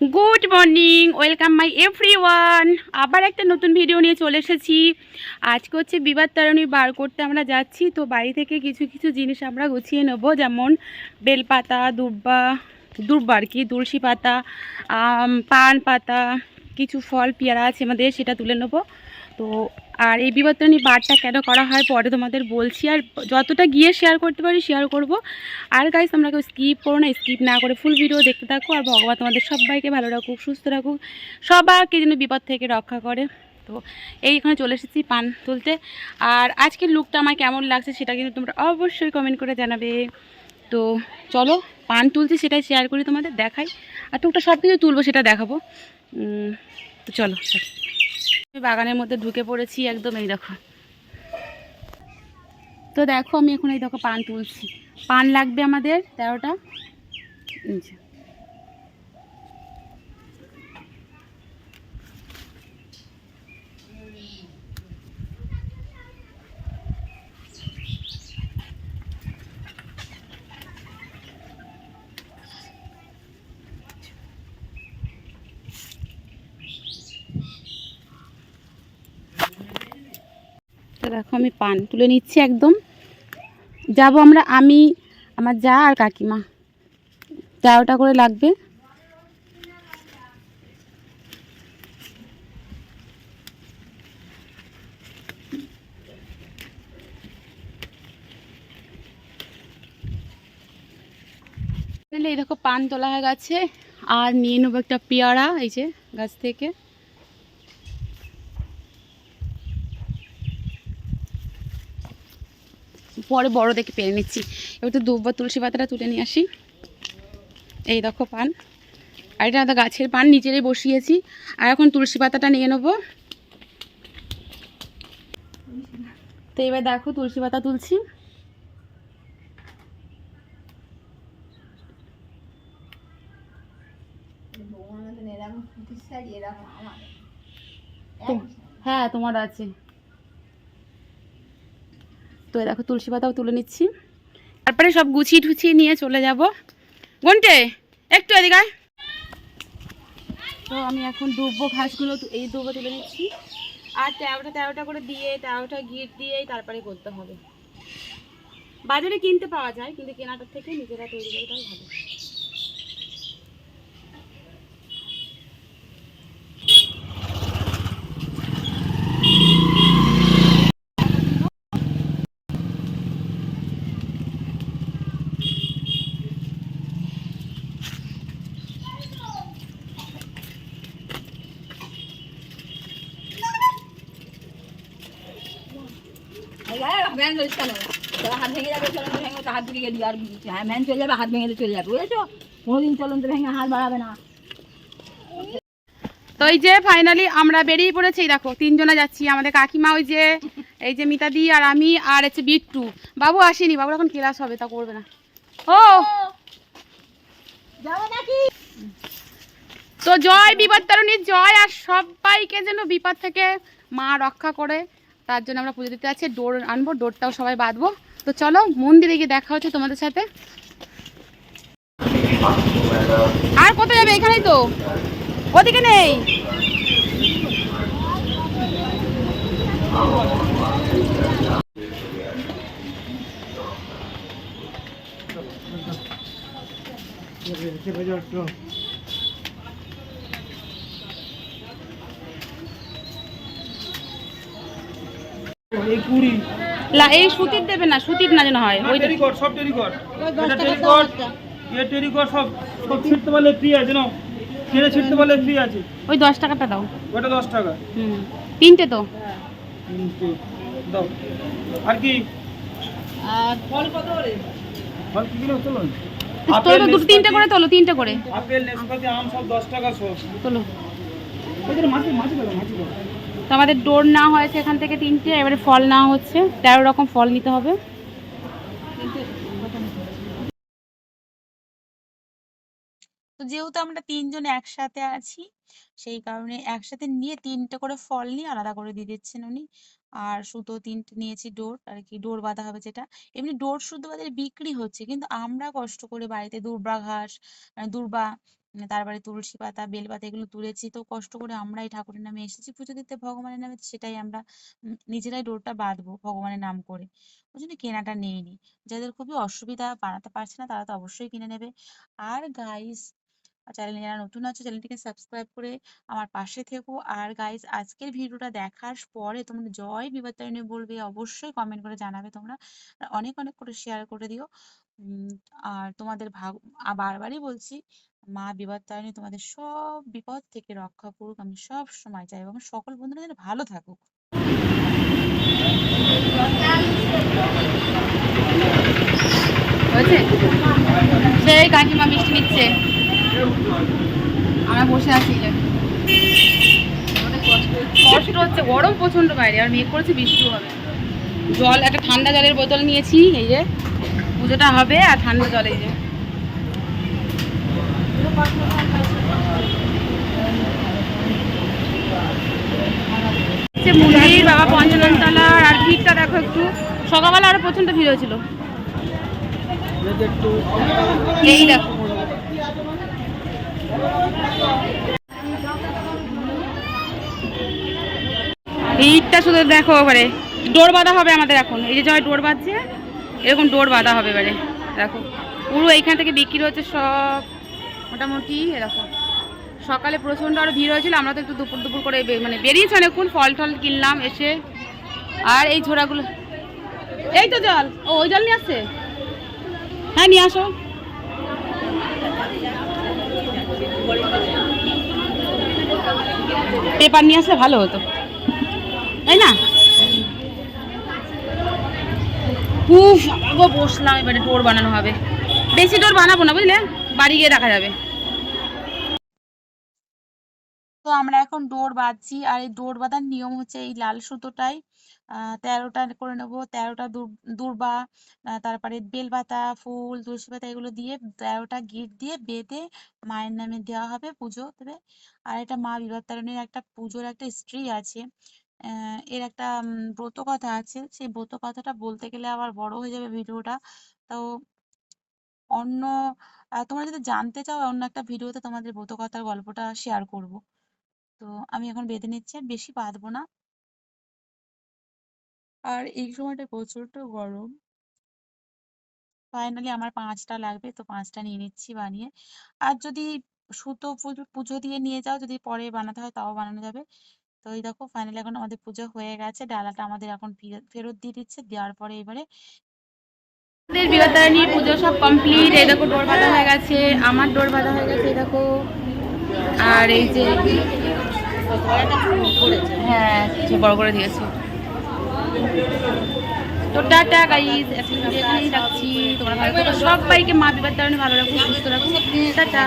Good morning welcome my everyone আবার একটা নতুন ভিডিও নিয়ে চলে এসেছি। আজকে হচ্ছে বিবাদ তারণী বার করতে আমরা যাচ্ছি, তো বাড়ি থেকে কিছু কিছু জিনিস আমরা গুছিয়ে নেব, যেমন বেলপাতা, দুব্বা দুব্বা আর কি, তুলসী পাতা পান পাতা, কিছু ফল, পেয়ারা আছে আমাদের, সেটা তুলে নেব। তো আর এই বিবর্তনী বারটা কেন করা হয় পরে তোমাদের বলছি। আর যতটা গিয়ে শেয়ার করতে পারি শেয়ার করব। আর গাইস তোমরা কেউ স্কিপ করো না স্কিপ না করে ফুল ভিডিও দেখতে থাকো। আর ভগবান তোমাদের সবাইকে ভালো রাখুক, সুস্থ রাখুক, সবাইকে যেন বিপদ থেকে রক্ষা করে। তো এই এখানে চলে এসেছি পান তুলতে। আর আজকের লুকটা আমার কেমন লাগছে সেটা কিন্তু তোমরা অবশ্যই কমেন্ট করে জানাবে। তো চলো, পান তুলছি, সেটাই শেয়ার করি তোমাদের, দেখাই। আর টুকটা সব কিছু তুলবো, সেটা দেখাবো। তো চলো আমি বাগানের মধ্যে ঢুকে পড়েছি একদম এই দেখো। তো দেখো আমি এখন এই দেখো পান তুলছি। পান লাগবে আমাদের তেরোটা? দেখো আমি পান তুলে নিচ্ছি একদম। যাব আমরা, আমি, আমার যা আর কাকিমা। তেরোটা করে লাগবে। এই দেখো, পান তোলা হয়ে গেছে। আর নিয়ে নেব একটা পেয়ারা, এই যে, গাছ থেকে। পরে বড় দেখে পেরে নিচ্ছি। এবার তো দুব্বা তুলসী পাতাটা তুলে নিয়ে আসি। এই দেখো পান। আর এটা আমাদের গাছের পান নিচেরই বসিয়েছি। আর এখন তুলসী পাতাটা নিয়ে নেব। তো এবার দেখো তুলসী পাতা তুলছি। হ্যাঁ তোমার আছে। তো দেখো তুলসী পাতাও তুলে নিচ্ছি। তারপরে সব গুছিয়ে টুছিয়ে নিয়ে চলে যাব। ঘন্টে একটু এদিকে তো আমি এখন ডুববো ঘাসগুলো এই দুব্বো তুলে নিচ্ছি। আর তেরোটা তেরোটা করে দিয়ে তেরোটা গিট দিয়েই তারপরে করতে হবে। বাজারে কিনতে পাওয়া যায় কিন্তু কেনাটার থেকে নিজেরা তৈরি করাটাই ভালো। ভ্যান ধরিস কেন? তোর হাত ভেঙে যাবে চলন্ত ভেঙে তো হাত দিকে দিয়ে আর হ্যাঁ। ভ্যান চলে যাবে হাত ভেঙে তো চলে যাবে বুঝেছ? কোনোদিন চলন্ত ভেঙে হাত বাড়াবে না। তো এই যে ফাইনালি আমরা বেরিয়ে পড়েছি দেখো তিনজনে যাচ্ছি। আমাদের কাকিমা ওই যে এই যে মিতাদি আর আমি আর হচ্ছে বিট্টু। বাবু আসেনি বাবুর এখন ক্লাস হবে তা করবে না। ও! তো জয় বিপদ তারণীর জয় আর সবাইকে যেন বিপদ থেকে মা রক্ষা করে। তার জন্য আমরা পুজো দিতে যাচ্ছি ডোর আনব ডোরটাও সবাই বাঁধবো তো চলো মন্দিরে গিয়ে দেখা হচ্ছে তোমাদের সাথে আর কোথায় যাবে এখানেই তো ওদিকে নেই এই কুড়ি। লা- এই সুতির দেবে না সুতির না যেন হয় ওইটা। টেরিকট সব টেরিকট। এটা টেরিকট এ টেরিকট সব সব ছিটতে পারলে ফ্রি আছে না ছেড়ে ছিটতে পারলে ফ্রি আছে। ওই দশ টাকাটা দাও। ওটা দশ টাকা। হুম। তিনটে তো। তিনটে দাও। আর কি? আর ফল কত করে? ফল কি কিলো চলুন তোলো দুটো তিনটে করে তোলো তিনটে করে। আপেল নেসপাতি আম সব দশ টাকা সব তোলো। ওদের মাছি মাছি দাও মাছি দাও তো আমাদের ডোর না হয়েছে এখান থেকে তিনটে, এবারে ফল না হচ্ছে, তেরো রকম ফল নিতে হবে। তো যেহেতু আমরা তিনজন একসাথে আছি, সেই কারণে একসাথে নিয়ে তিনটে করে ফল নিয়ে আলাদা করে দিয়ে দিচ্ছেন উনি। আর সুতো তিনটে নিয়েছি ডোর, আর কি ডোর বাঁধা হবে যেটা। এমনি ডোর সুতো বাজারে বিক্রি হচ্ছে, কিন্তু আমরা কষ্ট করে বাড়িতে দূর্বা ঘাস দূর্বা তারপরে তুলসী পাতা, বেলপাতা এগুলো তুলেছি। তো কষ্ট করে আমরাই ঠাকুরের নামে এসেছি। পুজো দিতে ভগবানের নামে সেটাই আমরা নিজেরাই ডোরটা বাঁধবো ভগবানের নাম করে। ওই জন্য কেনাটা নেইনি। যাদের খুবই অসুবিধা বানাতে পারছে না তারা তো অবশ্যই কিনে নেবে। আর গাইস চ্যানেলে যারা নতুন আছে চ্যানেলটিকে সাবস্ক্রাইব করে আমার পাশে থেকো। আর গাইস আজকের ভিডিওটা দেখার পরে তোমরা জয় বিবর্তারিণী বলবে অবশ্যই কমেন্ট করে জানাবে তোমরা। অনেক অনেক করে শেয়ার করে দিও। আর তোমাদের ভাগ বারবারই বলছি মা বিবর্তারিণী তোমাদের সব বিপদ থেকে রক্ষা করুক, আমি সব সময় চাই এবং সকল বন্ধুরা যেন ভালো থাকুক। সেই কাকিমা মিষ্টি নিচ্ছে। আমরা বসে আছি। কষ্ট হচ্ছে গরম প্রচণ্ড বাইরে, আর মেঘ করেছে, বৃষ্টিও হবে। জল, একটা ঠান্ডা জলের বোতল নিয়েছি, এই যে। পুজোটা হবে আর ঠান্ডা জল, এই যে। মন্দির, বাবা আর দেখো একটু। সকালবেলা ভিড় হয়েছিল। শুধু দেখো এবারে। ডোর বাঁধা হবে আমাদের এখন। এই যে জয় ডোর বাঁধছে, এরকম ডোর বাঁধা হবে এবারে। দেখো, পুরো এইখান থেকে বিক্রি হচ্ছে সব। মোটামুটি এরকম সকালে প্রচণ্ড আরও ভিড় হয়েছিল, আমরা তো একটু দুপুর দুপুর করে মানে বেরিয়েছি অনেকক্ষণ, ফল টল কিনলাম এসে। আর এই ঝোড়াগুলো এই তো জল। ও, ওই জল নিয়ে আসছে? হ্যাঁ নিয়ে আসো। পেপার নিয়ে আসলে ভালো হতো। তাই না? উফ বসলাম, এবারে ডোর বানানো হবে। বেশি ডোর বানাবো না, বুঝলে? বাড়ি গিয়ে দেখা যাবে। তো আমরা এখন ডোর বাঁধছি, আর এই ডোর বাঁধার নিয়ম হচ্ছে এই লাল সুতোটাই তেরোটা করে নেব, তেরোটা দূর- দূর্বা তারপরে বেলপাতা, ফুল, তুলসী পাতা এগুলো দিয়ে তেরোটা গিট দিয়ে বেঁধে মায়ের নামে দেওয়া হবে পুজো দেবে। আর এটা মা বিবর্তারিণীর একটা পুজোর একটা স্ত্রী আছে এর একটা ব্রত কথা আছে। সেই ব্রত কথাটা বলতে গেলে আবার বড় হয়ে যাবে ভিডিওটা। তো অন্য তোমরা যদি জানতে চাও অন্য একটা ভিডিওতে তোমাদের ব্রত কথার গল্পটা শেয়ার করব। তো আমি এখন বেঁধে নিচ্ছি, আর বেশি বাঁধবো না। আর এই সময়টা প্রচণ্ড গরম। ফাইনালি আমার পাঁচটা লাগবে, তো পাঁচটা নিয়ে নিচ্ছি বানিয়ে। আর যদি সুতো পুজো দিয়ে নিয়ে যাও, যদি পরে বানাতে হয় তাও বানানো যাবে। তো এই দেখো ফাইনালি এখন আমাদের পুজো হয়ে গেছে, ডালাটা আমাদের এখন ফিরে- ফেরত দিয়ে দিচ্ছে, দেওয়ার পরে এবারে আমাদের পুজো সব কমপ্লিট এই দেখো ডোর বাঁধা হয়ে গেছে, আমার ডোর বাঁধা হয়ে গেছে দেখো। আর এই যে হ্যাঁ বড় করে দিয়েছে। তো টাটা গাইস এখন এখানেই রাখছি। তোমরা সবাইকে মা বিবাদ ভালো রাখো, সুস্থ রাখো। টাটা।